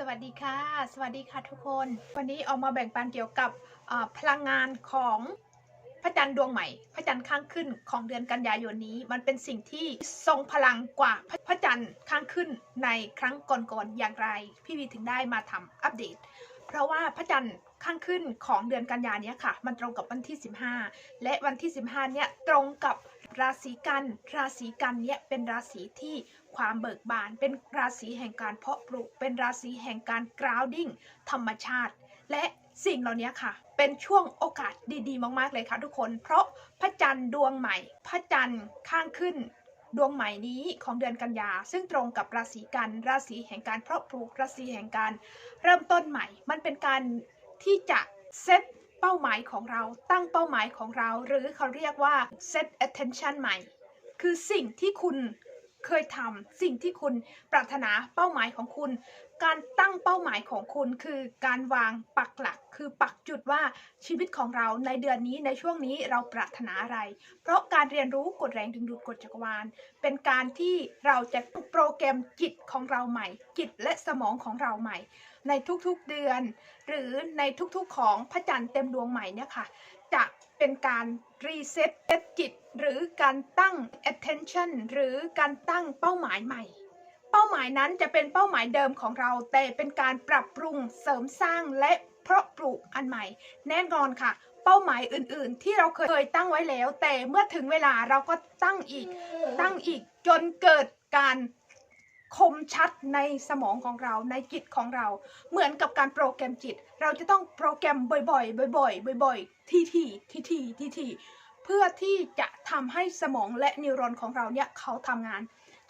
สวัสดีค่ะ สวัสดีค่ะทุกคน วันนี้ออกมาแบ่งปันเกี่ยวกับพลังงานของพระจันทร์ดวงใหม่ พระจันทร์ข้างขึ้นของเดือนกันยายนนี้ มันเป็นสิ่งที่ทรงพลังกว่าพระจันทร์ข้างขึ้นในครั้งก่อนๆอย่างไร พี่วีถึงได้มาทำอัปเดต เพราะว่าพระจันทร์ข้างขึ้นของเดือนกันยานี้ค่ะ มันตรงกับวันที่ 15 และวันที่ 15 เนี่ยตรงกับ ราศีกัน ราศีกันเนี่ยเป็นราศีที่ความเบิกบาน เป็นราศีแห่งการเพาะปลูก เป็นราศีแห่งการ grounding ธรรมชาติ และสิ่งเหล่านี้ค่ะ เป็นช่วงโอกาสดีๆ มากๆเลยค่ะทุกคน เพราะพระจันทร์ดวงใหม่ พระจันทร์ข้างขึ้นดวงใหม่นี้ของเดือนกันยา ซึ่งตรงกับราศีกันราศีแห่งการเพาะปลูกราศีแห่งการเริ่มต้นใหม่ มันเป็นการที่จะเซต เป้าหมายของเราตั้งเป้าหมายของเรา หรือเขาเรียกว่า set attention ใหม่ คือสิ่งที่คุณ เคยทำสิ่งที่คุณปรารถนาเป้าหมายของคุณ การตั้งเป้าหมายของคุณคือการวางปักหลัก คือปักจุดว่าชีวิตของเราในเดือนนี้ในช่วงนี้เราปรารถนาอะไร เพราะการเรียนรู้กฎแรงดึงดูดกฎจักรวาล เป็นการที่เราจะโปรแกรมจิตของเราใหม่ จิตและสมองของเราใหม่ ในทุกๆเดือน หรือในทุกๆของพระจันทร์เต็มดวงใหม่เนี่ยค่ะจะ เป็นการรีเซ็ตจิต หรือการตั้ง attention หรือการตั้งเป้าหมายใหม่ เป้าหมายนั้นจะเป็นเป้าหมายเดิมของเรา แต่เป็นการปรับปรุงเสริมสร้างและเพาะปลูกอันใหม่ แน่นอนค่ะ เป้าหมายอื่นๆ ที่เราเคยตั้งไว้แล้ว แต่เมื่อถึงเวลาเราก็ตั้งอีกตั้งอีกจนเกิดการ คมชัดในสมองของเราในจิตของเรา เหมือนกับการโปรแกรมจิต เราจะต้องโปรแกรมบ่อยๆ บ่อยๆ บ่อยๆ ทีทีทีทีทีทีเพื่อที่จะทำให้สมองและนิวรอนของเราเนี่ยเขาทำงาน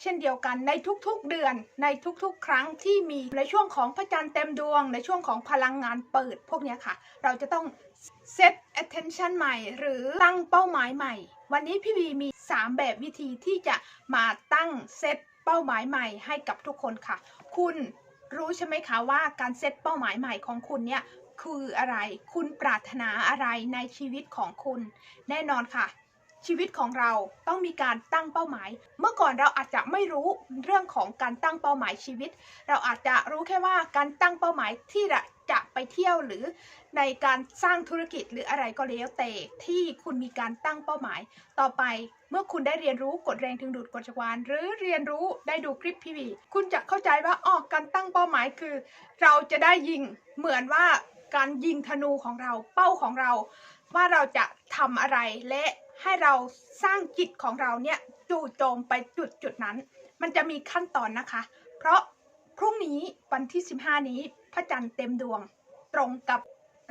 เช่นเดียวกันในทุกๆเดือนในทุกๆ ครั้งที่มีในช่วงของพระจันทร์เต็มดวง ในช่วงของพลังงานเปิดพวกนี้ค่ะ เราจะต้อง set attention ใหม่ หรือตั้งเป้าหมายใหม่ วันนี้พี่วีมี 3 แบบวิธีที่จะมาตั้งเซต เป้าหมายใหม่ให้กับทุกคนค่ะ คุณรู้ใช่ไหมคะว่าการเซตเป้าหมายใหม่ของคุณเนี่ยคืออะไร คุณปรารถนาอะไรในชีวิตของคุณ แน่นอนค่ะ ชีวิตของเราต้องมีการตั้งเป้าหมาย เมื่อก่อนเราอาจจะไม่รู้เรื่องของการตั้งเป้าหมายชีวิต เราอาจจะรู้แค่ว่าการตั้งเป้าหมายที่ จะไปเที่ยวหรือในการสร้างธุรกิจหรืออะไรก็แล้วแต่ที่คุณมีการตั้งเป้าหมาย ต่อไปเมื่อคุณได้เรียนรู้กฎแรงดึงดูดกฎจักรวาลหรือเรียนรู้ได้ดูคลิปพีวีคุณจะเข้าใจว่าอ๋อการตั้งเป้าหมายคือ เราจะได้ยิงเหมือนว่าการยิงธนูของเราเป้าของเรา ว่าเราจะทำอะไรและให้เราสร้างจิตของเราเนี่ยจู่โจมไปจุดจุดนั้น มันจะมีขั้นตอนนะคะ เพราะพรุ่งนี้วันที่ 15 นี้ พระจันทร์เต็มดวง ตรงกับ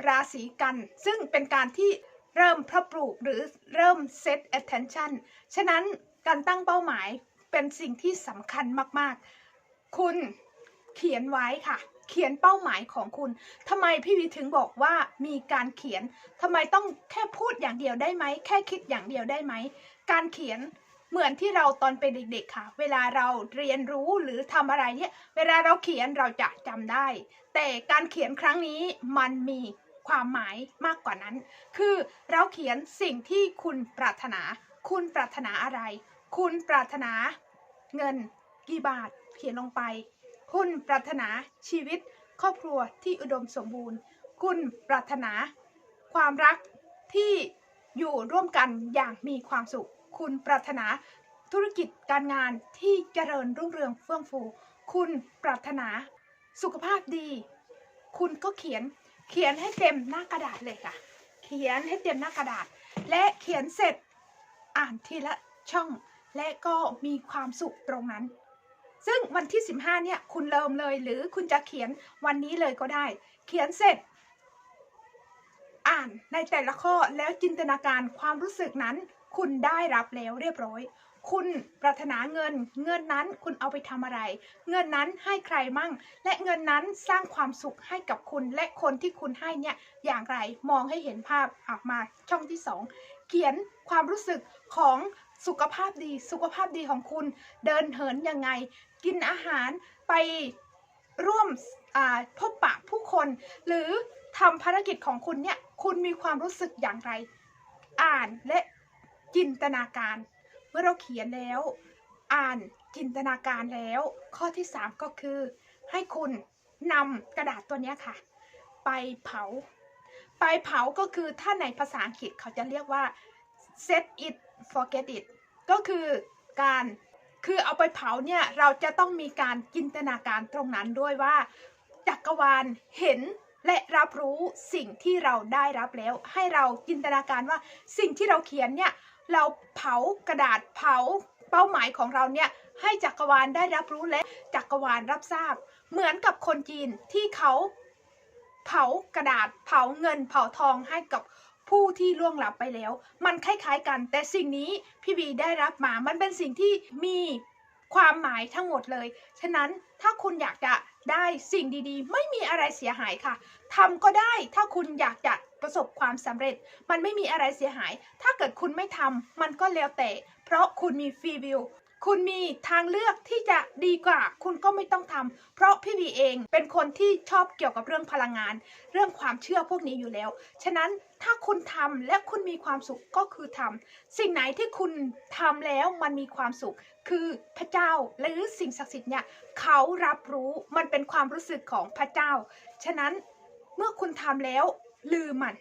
ราศีกัน ซึ่งเป็นการที่เริ่มพาะปลูกหรือเริ่ม set attention ฉะนั้นการตั้งเป้าหมายเป็นสิ่งที่สำคัญมากๆ คุณเขียนไว้ค่ะ เขียนเป้าหมายของคุณทำไมพี่วีถึงบอกว่ามีการเขียนทำไมต้องแค่พูดอย่างเดียวได้ไหม แค่คิดอย่างเดียวได้ไหม การเขียน เหมือนที่เราตอนเป็นเด็กๆค่ะ เวลาเราเรียนรู้หรือทำอะไรเนี่ย เวลาเราเขียนเราจะจำได้ แต่การเขียนครั้งนี้มันมีความหมายมากกว่านั้น คือเราเขียนสิ่งที่คุณปรารถนา คุณปรารถนาอะไร คุณปรารถนาเงินกี่บาทเขียนลงไป คุณปรารถนาชีวิต ครอบครัวที่อุดมสมบูรณ์ คุณปรารถนา ความรักที่อยู่ร่วมกันอย่างมีความสุข คุณปรารถนาธุรกิจการงานที่เจริญรุ่งเรืองเฟื่องฟู คุณปรารถนาสุขภาพดี คุณก็เขียนเขียนให้เต็มหน้ากระดาษเลยค่ะ เขียนให้เต็มหน้ากระดาษ และเขียนเสร็จอ่านทีละช่อง และก็มีความสุขตรงนั้น ซึ่งวันที่ 15เนี่ยคุณเริ่มเลยหรือคุณจะเขียนวันนี้เลยก็ได้ เขียนเสร็จ อ่านในแต่ละข้อแล้วจินตนาการความรู้สึกนั้น คุณได้รับแล้วเรียบร้อย คุณปรารถนาเงิน เงินนั้นคุณเอาไปทำอะไร เงินนั้นให้ใครมั่ง และเงินนั้นสร้างความสุขให้กับคุณ และคนที่คุณให้เนี่ยอย่างไรมองให้เห็นภาพออกมาช่องที่สองเขียนความรู้สึกของสุขภาพดี สุขภาพดีของคุณ เดินเหินยังไง กินอาหารไปร่วมพบปะผู้คน หรือทำภารกิจของคุณเนี่ย คุณมีความรู้สึกอย่างไร อ่านและ จินตนาการ เมื่อเราเขียนแล้ว อ่านจินตนาการแล้ว ข้อที่ 3 ก็คือ ให้คุณนำกระดาษตัวนี้ค่ะ ไปเผา ไปเผาก็คือถ้าในภาษาอังกฤษเขาจะเรียกว่า set it forget it ก็คือการคือเอาไปเผาเนี่ยเราจะต้องมีการจินตนาการตรงนั้นด้วยว่า จักรวาลเห็นและรับรู้สิ่งที่เราได้รับแล้ว ให้เราจินตนาการว่าสิ่งที่เราเขียนเนี่ย เราเผากระดาษเผาเป้าหมายของเราเนี่ยให้จักรวาลได้รับรู้และจักรวาลรับทราบ เหมือนกับคนจีนที่เขาเผากระดาษเผาเงินเผาทองให้กับผู้ที่ล่วงลับไปแล้ว มันคล้ายๆกัน แต่สิ่งนี้พี่บีได้รับมา มันเป็นสิ่งที่มีความหมายทั้งหมดเลย ฉะนั้นถ้าคุณอยากจะได้สิ่งดีๆ ไม่มีอะไรเสียหายค่ะทำก็ได้ ถ้าคุณอยากจะ ประสบความสำเร็จ มันไม่มีอะไรเสียหาย ถ้าเกิดคุณไม่ทำมันก็แล้วแต่ เพราะคุณมีฟรีวิวคุณมีทางเลือกที่จะดีกว่า คุณก็ไม่ต้องทำเพราะพี่วีเองเป็นคนที่ชอบเกี่ยวกับเรื่องพลังงาน เรื่องความเชื่อพวกนี้อยู่แล้ว ฉะนั้นถ้าคุณทำและคุณมีความสุขก็คือทำสิ่งไหนที่คุณทำแล้วมันมีความสุข คือพระเจ้าหรือสิ่งศักดิ์สิทธิ์เนี่ยเขารับรู้มันเป็นความรู้สึกของพระเจ้า ฉะนั้นเมื่อคุณทำแล้ว ลืมมัน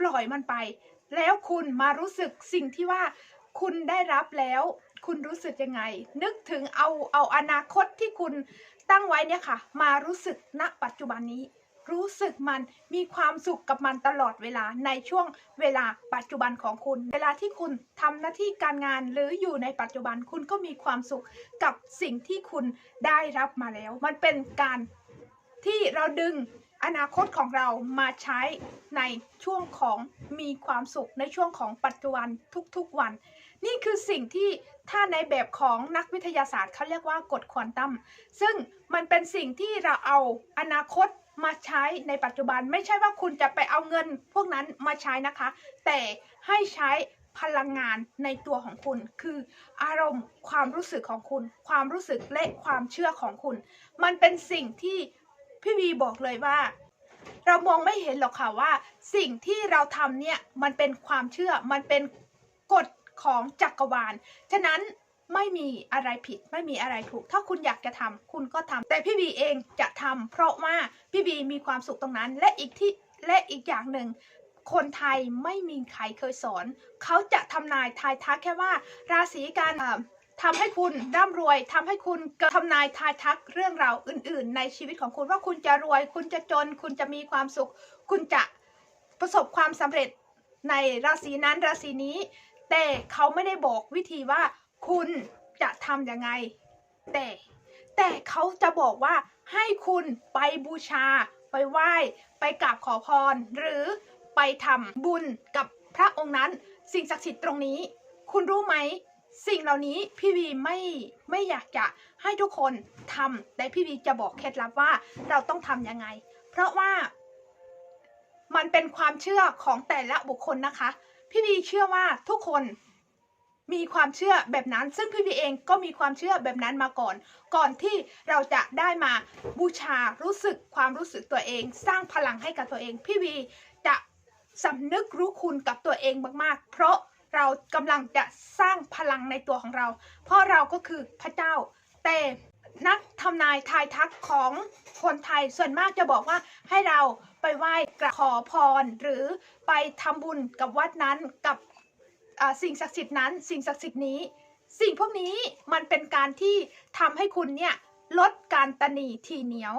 ปล่อยมันไป แล้วคุณมารู้สึกสิ่งที่ว่าคุณได้รับแล้ว คุณรู้สึกยังไง นึกถึงเอาเอาอนาคตที่คุณตั้งไว้เนี่ยค่ะ มารู้สึกณปัจจุบันนี้ รู้สึกมันมีความสุขกับมันตลอดเวลาในช่วงเวลาปัจจุบันของคุณ เวลาที่คุณทำหน้าที่การงานหรืออยู่ในปัจจุบันคุณก็มีความสุขกับสิ่งที่คุณได้รับมาแล้ว มันเป็นการที่เราดึง อนาคตของเรามาใช้ในช่วงของมีความสุขในช่วงของปัจจุบันทุกๆวัน นี่คือสิ่งที่ถ้าในแบบของนักวิทยาศาสตร์เขาเรียกว่ากฎควอนตัมซึ่งมันเป็นสิ่งที่เราเอาอนาคตมาใช้ในปัจจุบันไม่ใช่ว่าคุณจะไปเอาเงินพวกนั้นมาใช้นะคะ แต่ให้ใช้พลังงานในตัวของคุณ คืออารมณ์ความรู้สึกของคุณ ความรู้สึกและความเชื่อของคุณ มันเป็นสิ่งที่ พี่วีบอกเลยว่า เรามองไม่เห็นหรอกค่ะว่า สิ่งที่เราทำเนี่ยมันเป็นความเชื่อมันเป็นกฎของจักรวาล ฉะนั้นไม่มีอะไรผิดไม่มีอะไรถูก ถ้าคุณอยากจะทำคุณก็ทำแต่พี่บีเองจะทำเพราะว่าพี่บีมีความสุขตรงนั้น และอีกที่และอีกอย่างหนึ่ง คนไทยไม่มีใครเคยสอน เขาจะทำนายทายทักแค่ว่า ราศีการ ทำให้คุณร่ำรวยทำให้คุณทำนายทายทักเรื่องราวอื่น ๆ ในชีวิตของคุณว่าคุณจะรวย คุณจะจน คุณจะมีความสุข คุณจะประสบความสำเร็จในราศีนั้นราศีนี้ แต่เขาไม่ได้บอกวิธีว่าคุณจะทำยังไง แต่ แต่เขาจะบอกว่าให้คุณไปบูชา ไปไหว้ ไปกราบขอพร หรือไปทำบุญกับพระองค์นั้น สิ่งศักดิ์สิทธิ์ตรงนี้ คุณรู้ไหม สิ่งเหล่านี้พี่วีไม่ไม่อยากจะให้ทุกคนทำแต่พี่วีจะบอกเคล็ดลับว่าเราต้องทำยังไง เพราะว่ามันเป็นความเชื่อของแต่ละบุคคลนะคะ พี่วีเชื่อว่าทุกคนมีความเชื่อแบบนั้น ซึ่งพี่วีเองก็มีความเชื่อแบบนั้นมาก่อน ก่อนที่เราจะได้มาบูชารู้สึกความรู้สึกตัวเอง สร้างพลังให้กับตัวเอง พี่วีจะสำนึกรู้คุณกับตัวเองมากๆ เพราะ เรากำลังจะสร้างพลังในตัวของเรา เพราะเราก็คือพระเจ้า แต่นักทำนายทายทักของคนไทยส่วนมากจะบอกว่าให้เราไปไหว้กราบขอพร หรือไปทำบุญกับวัดนั้นกับสิ่งศักดิ์สิทธิ์นั้น สิ่งศักดิ์สิทธิ์นี้ สิ่งพวกนี้มันเป็นการที่ทำให้คุณเนี่ยลดการตนีทีเหนียว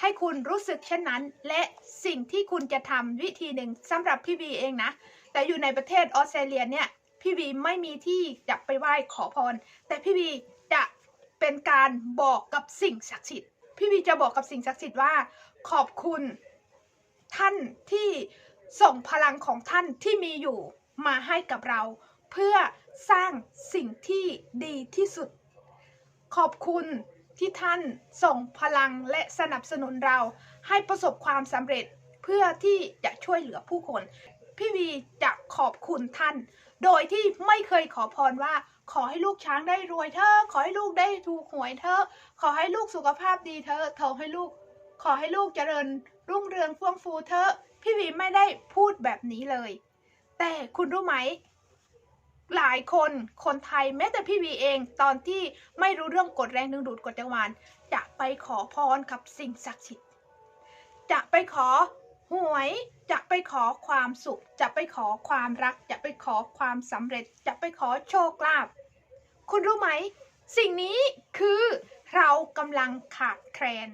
ให้คุณรู้สึกเช่นนั้น และสิ่งที่คุณจะทำวิธีหนึ่งสำหรับพี่วีเองนะ แต่อยู่ในประเทศออสเตรเลียเนี่ยพี่วีไม่มีที่จะไปไหว้ขอพร แต่พี่วีจะเป็นการบอกกับสิ่งศักดิ์สิทธิ์พี่วีจะบอกกับสิ่งศักดิ์สิทธิ์ว่า ขอบคุณท่านที่ส่งพลังของท่านที่มีอยู่มาให้กับเรา เพื่อสร้างสิ่งที่ดีที่สุด ขอบคุณที่ท่านส่งพลังและสนับสนุนเราให้ประสบความสำเร็จเพื่อที่จะช่วยเหลือผู้คน พี่วีจะขอบคุณท่าน โดยที่ไม่เคยขอพรว่า ขอให้ลูกช้างได้รวยเถอขอให้ลูกได้ถูกหวยเถอขอให้ลูกสุขภาพดีเถอะขอให้ลูก ขอให้ลูกเจริญ รุ่งเรืองฟ่องฟูเถอพี่วีไม่ได้พูดแบบนี้เลย แต่คุณรู้ไหม หลายคนคนไทยแม้แต่พี่วีเอง ตอนที่ไม่รู้เรื่องกฎแรงดึงดูดกฎจักรวาลจะไปขอพรกับสิ่งศักดิ์สิทธิ์จะไปขอหวย จะไปขอความสุข จะไปขอความรัก จะไปขอความสำเร็จ จะไปขอโชคลาภคุณรู้ไหม สิ่งนี้คือเรากำลังขาดแคลน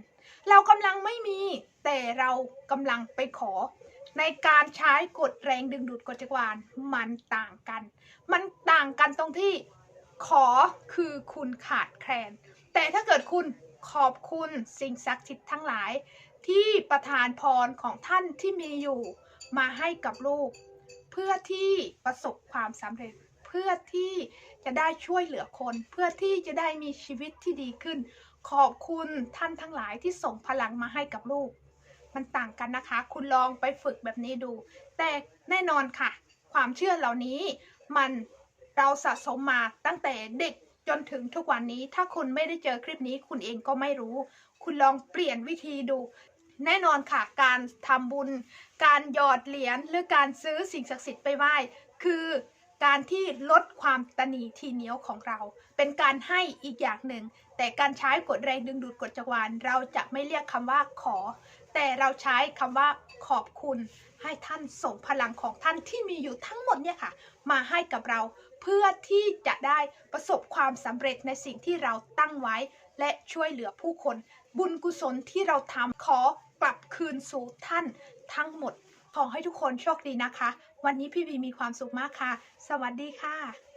เรากำลังไม่มี แต่เรากำลังไปขอ ในการใช้กฎแรงดึงดูดกฎจักรวาลมันต่างกัน มันต่างกันตรงที่ขอคือคุณขาดแคลน แต่ถ้าเกิดคุณขอบคุณสิ่งศักดิ์สิทธิ์ทั้งหลาย ที่ประทานพรของท่านที่มีอยู่มาให้กับลูก เพื่อที่ประสบความสำเร็จ เพื่อที่จะได้ช่วยเหลือคน เพื่อที่จะได้มีชีวิตที่ดีขึ้น ขอบคุณท่านทั้งหลายที่ส่งพลังมาให้กับลูก มันต่างกันนะคะ คุณลองไปฝึกแบบนี้ดู แต่แน่นอนค่ะ ความเชื่อเหล่านี้มันเราสะสมมาตั้งแต่เด็ก จนถึงทุกวันนี้ถ้าคุณไม่ได้เจอคลิปนี้คุณเองก็ไม่รู้ คุณลองเปลี่ยนวิธีดู แน่นอนค่ะ การทำบุญ การหยอดเหรียญหรือการซื้อสิ่งศักดิ์สิทธิ์ไปไหว้คือการที่ลดความตนีทีเหนียวของเรา เป็นการให้อีกอย่างหนึ่ง แต่การใช้กฎแรงดึงดูดกฎจักรวาลเราจะไม่เรียกคำว่าขอ แต่เราใช้คำว่าขอบคุณให้ท่านส่งพลังของท่านที่มีอยู่ทั้งหมดเนี่ยค่ะ มาให้กับเราเพื่อที่จะได้ประสบความสำเร็จในสิ่งที่เราตั้งไว้ และช่วยเหลือผู้คน บุญกุศลที่เราทำขอกลับคืนสู่ท่านทั้งหมด ขอให้ทุกคนโชคดีนะคะ วันนี้พี่วีมีความสุขมากค่ะ สวัสดีค่ะ